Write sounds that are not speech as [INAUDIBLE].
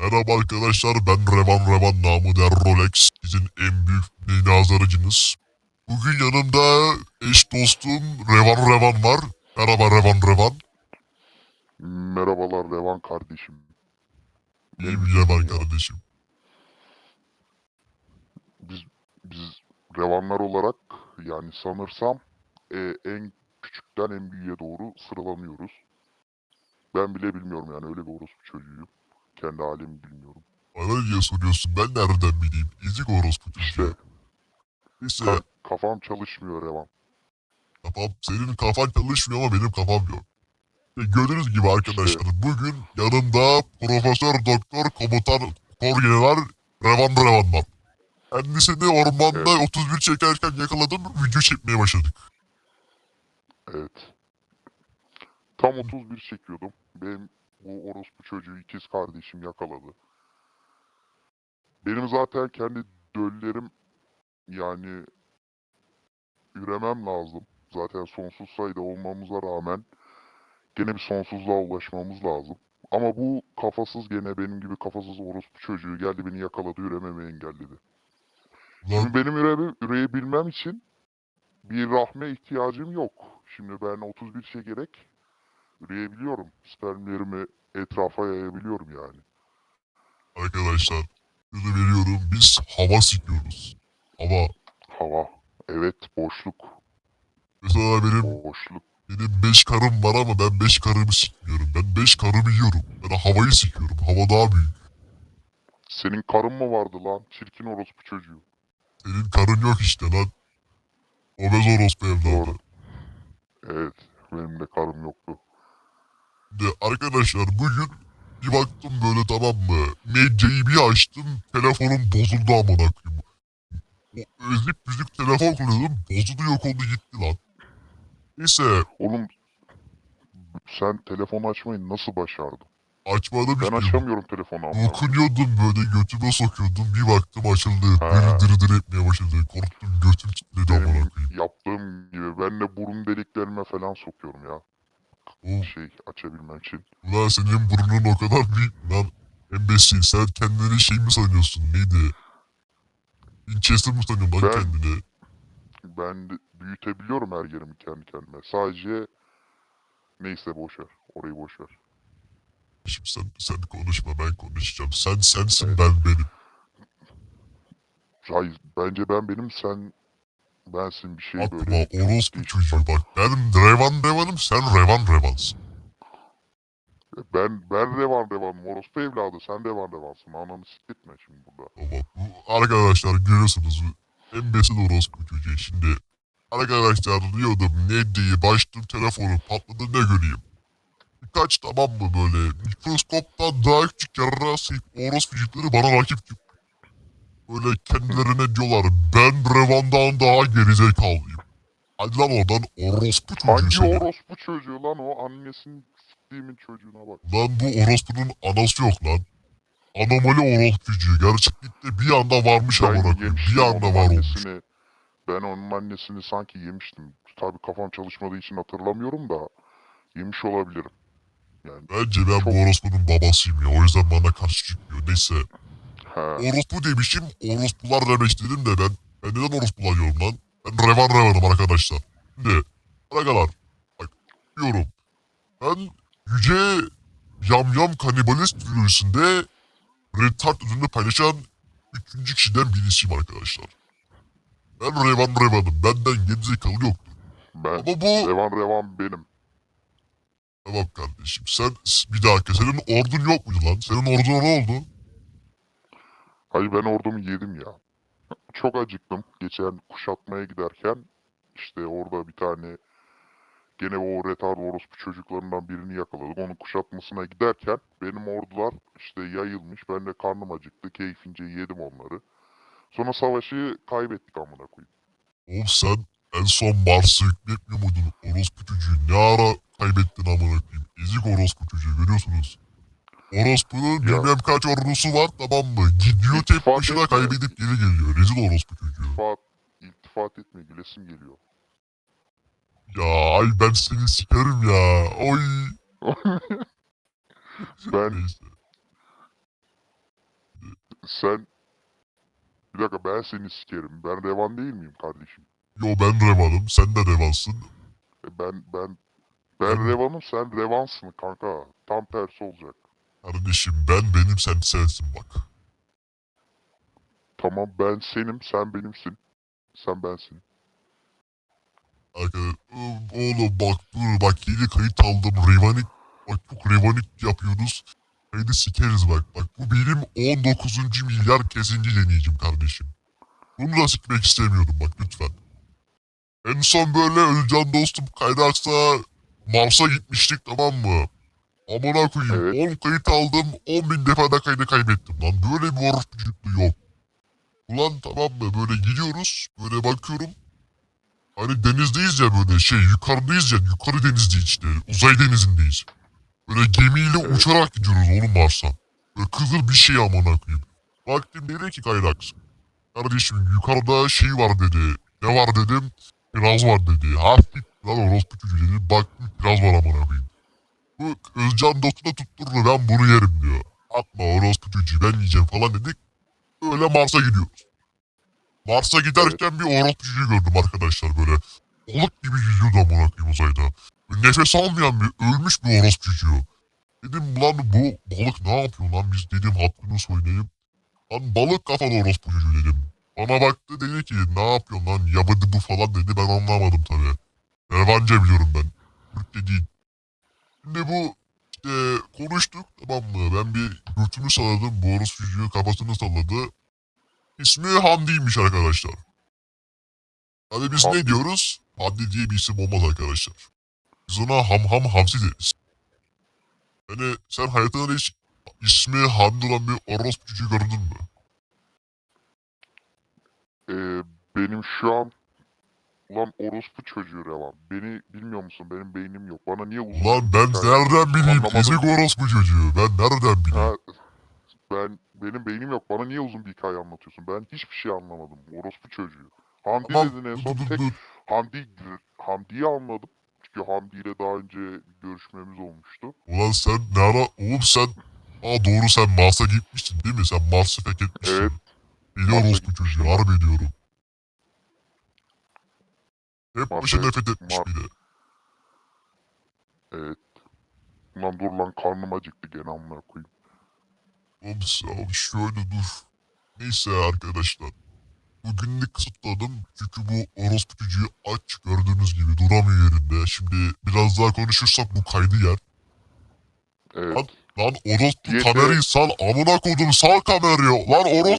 Merhaba arkadaşlar ben Revan Revan namı der Rolex. Sizin en büyük nazarıcınız. Bugün yanımda eş dostum Revan Revan var. Merhaba Revan Revan. Merhabalar Revan kardeşim. İyi bir Revan kardeşim. Biz biz Revanlar olarak yani sanırsam e, en küçükten en büyüğe doğru sıralanıyoruz. Ben bile bilmiyorum yani öyle bir orospu çocuğuyum. Kendi halimi bilmiyorum. Bana niye soruyorsun ben nereden bileyim? İzik orospu İşte çocuğu. Neyse ka- kafam çalışmıyor Revan. kafam, senin kafan çalışmıyor ama benim kafam yok. Ve gördüğünüz gibi arkadaşlar bugün yanımda Profesör Doktor Komutan Kor General Revan Revan var. Kendisini ormanda 31 çekerken yakaladım video çekmeye başladık. Evet. Tam 31 çekiyordum. Benim bu orospu çocuğu ikiz kardeşim yakaladı. Benim zaten kendi döllerim yani üremem lazım. Zaten sonsuz sayıda olmamıza rağmen gene bir sonsuzluğa ulaşmamız lazım. Ama bu kafasız gene benim gibi kafasız orospu çocuğu geldi beni yakaladı ürememi engelledi. Lan Şimdi benim üreme, üreyebilmem için bir rahme ihtiyacım yok. Şimdi ben 31 çekerek üreyebiliyorum. Spermlerimi etrafa yayabiliyorum yani. arkadaşlar şunu veriyorum biz hava sikiyoruz. Hava. Hava. Evet boşluk. Mesela benim Boşluk. benim 5 karım var ama ben 5 karımı sikmiyorum. Ben 5 karımı yiyorum. Ben havayı sikiyorum. Hava daha büyük. Senin karın mı vardı lan? Çirkin orospu çocuğu. Senin karın yok işte lan. Obez orospu evladı. Doğru. Evet. Benim de karım yoktu. De arkadaşlar bugün bir baktım böyle tamam mı? Medyayı bir açtım. Telefonum bozuldu amına koyayım. Ezip müzik telefon kullanıyordum. Bozuldu yok oldu gitti lan. Neyse Oğlum sen telefon açmayı nasıl başardın? açmadım Ben açamıyorum telefonu ama. Dokunuyordum böyle götüme sokuyordum. Bir baktım açıldı. Biri dırı dırı etmeye başladı. Korktum götüm titredi amına koyayım. yaptığım gibi ben de burun deliklerime falan sokuyorum ya. Oğlum, Şey açabilmem için. Ulan senin burnun o kadar büyük lan. Embesil sen kendini şey mi sanıyorsun neydi? Winchester mi sanıyorsun lan Ben- kendini? Ben de büyütebiliyorum her yerimi kendi kendime. Sadece neyse boş ver. Orayı boş ver. Şimdi sen, sen konuşma ben konuşacağım. Sen sensin ben benim. Hayır bence ben benim sen bensin bir şey Atma böyle. orospu çocuğu bak. Ben Revan Revan'ım sen Revan Revan'sın. Ben ben Revan Revan'ım. Orospu evladı. Sen Revan Revan'sın. Ananı sikletme şimdi burada. Tamam. Bu arkadaşlar görüyorsunuz bu embesil orospu çocuğu. Şimdi arkadaşlar diyordum ne diye başladım telefonu patladı ne göreyim. Birkaç tamam mı böyle mikroskoptan daha küçük yarrası orospu çocukları bana rakip çıktı. Böyle kendilerine diyorlar ben Revan'dan daha gerizekalıyım. Hadi lan oradan orospu çocuğu Hangi seni. orospu çocuğu lan o? Annesinin siktiğimin çocuğuna bak. Lan bu orospunun anası yok lan. Anomali orospu çocuğu. Gerçeklikte bir anda varmış amına koyayım. yemiştim Bir anda var olmuş. annesini. Ben onun annesini sanki yemiştim. Tabii kafam çalışmadığı için hatırlamıyorum da yemiş olabilirim. Yani Bence ben bu orospunun babasıyım ya. O yüzden bana karşı çıkmıyor. Neyse. He. Orospu demişim. Orospular demek istedim de ben. Ben neden orospular diyorum lan? Ben revan revanım arkadaşlar. Şimdi. Arkadaşlar. Bak. Diyorum. Ben yüce yamyam kanibalist virüsünde retard ürünü paylaşan üçüncü kişiden birisiyim arkadaşlar. Ben revan revanım. Benden gerizekalı yoktur. Ben Ama bu... Revan Revan benim. Tamam kardeşim. Sen bir dakika. Senin ordun yok muydu lan? Senin orduna ne oldu? Hayır ben ordumu yedim ya. Çok acıktım. Geçen kuşatmaya giderken işte orada bir tane gene o retard orospu çocuklarından birini yakaladık. Onun kuşatmasına giderken benim ordular işte yayılmış. Ben de karnım acıktı. Keyfince yedim onları. Sonra savaşı kaybettik amına koyayım. Oğlum sen en son Mars'a hükmetmiyor muydun? Orospu çocuğu ne ara kaybettin amına koyayım? Ezik orospu çocuğu görüyorsunuz. Orospunun bilmem kaç ordusu var tamam mı? Gidiyor tek başına etme. kaybedip geri geliyor. Rezil orospu çocuğu. İltifat, iltifat etme gülesim geliyor. Ya ay ben seni sikerim ya. Oy. [LAUGHS] Ben Neyse. Sen... Bir dakika ben seni sikerim. Ben revan değil miyim kardeşim? Yo ben Revan'ım sen de Revan'sın. E ben ben ben Ben- revanım sen revansın kanka. Tam tersi olacak. Kardeşim ben benim sen sensin bak. Tamam ben senim sen benimsin. Sen bensin. Arkadaşlar oğlum bak dur bak yeni kayıt aldım Revan'ik. Bak çok Revan'ik yapıyoruz. Kaydı sikeriz bak. Bak bu benim 19. milyar kesinci deneyicim kardeşim. Bunu da sikmek istemiyorum bak lütfen. En son böyle Özcan dostum kaydaksa Mars'a gitmiştik tamam mı? Amına koyayım Evet. 10 kayıt aldım 10 bin defa da kaydı kaybettim lan. Böyle bir orospuculuklu yok. Ulan tamam mı böyle gidiyoruz böyle bakıyorum. Hani denizdeyiz ya böyle şey yukarıdayız ya yukarı denizdeyiz işte uzay denizindeyiz. Böyle gemiyle Evet. uçarak gidiyoruz oğlum Mars'a. Böyle kızıl bir şey amına koyayım. Baktım dedi ki Kayrax. Kardeşim yukarıda şey var dedi. Ne var dedim. Biraz var dedi. Hafif lan orospu çocuğu dedi. Baktım biraz var amına koyayım. Bu Özcan Dost'u tutturdu ben bunu yerim diyor. Atma orospu çocuğu ben yiyeceğim falan dedik. Öyle Mars'a gidiyoruz. Mars'a giderken bir orospu çocuğu gördüm arkadaşlar böyle. Balık gibi yüzüyordu amına koyayım uzayda. Nefes almayan bir ölmüş bir orospu çocuğu. Dedim lan bu balık ne yapıyor lan biz dedim hakkını söyleyeyim. Lan balık kafalı orospu çocuğu dedim. Bana baktı dedi ki ne yapıyorsun lan yabadı bu falan dedi ben anlamadım tabi. Revanca biliyorum ben. Türkçe değil. Şimdi bu işte konuştuk tamam mı ben bir götümü salladım orospu çocuğu kafasını salladı. İsmi Hamdi'ymiş arkadaşlar. Hadi biz ne Hamdi. diyoruz? Hamdi diye bir isim olmaz arkadaşlar. Biz ona ham ham hamsi deriz. Yani sen hayatında hiç ismi Hamdi olan bir orospu çocuğu gördün mü? Ee, benim şu an Ulan orospu çocuğu revan. Beni bilmiyor musun? Benim beynim yok. Bana niye uzun Ulan ben hikaye- nereden bileyim? Anlamadım. Ezik orospu çocuğu. Ben nereden bileyim? Ha, ben benim beynim yok. Bana niye uzun bir hikaye anlatıyorsun? Ben hiçbir şey anlamadım. Orospu çocuğu. Hamdi Tamam, dedin en dur, son dur, tek dur. Hamdi Hamdi'yi anladım. Çünkü Hamdi ile daha önce bir görüşmemiz olmuştu. Ulan sen ne ara... Oğlum sen... Aa doğru sen Mars'a gitmiştin değil mi? Sen Mars'ı fethetmişsin. Evet. Biliyor Mars'a orospu çocuğu. Harbi diyorum. Hep Mars'a- başına fethetmiş Mar- bir de. Evet. Ulan dur lan karnım acıktı gene amına koyayım. Oğlum sen şöyle dur. Neyse arkadaşlar. Bugünlük kısıtladım. Çünkü bu orospu çocuğu aç gördüğünüz gibi duramıyor yerinde. Şimdi biraz daha konuşursak bu kaydı yer. Evet. Lan- Lan orospu Yeter. kamerayı sal amına kodum sal kamerayı. Lan orospu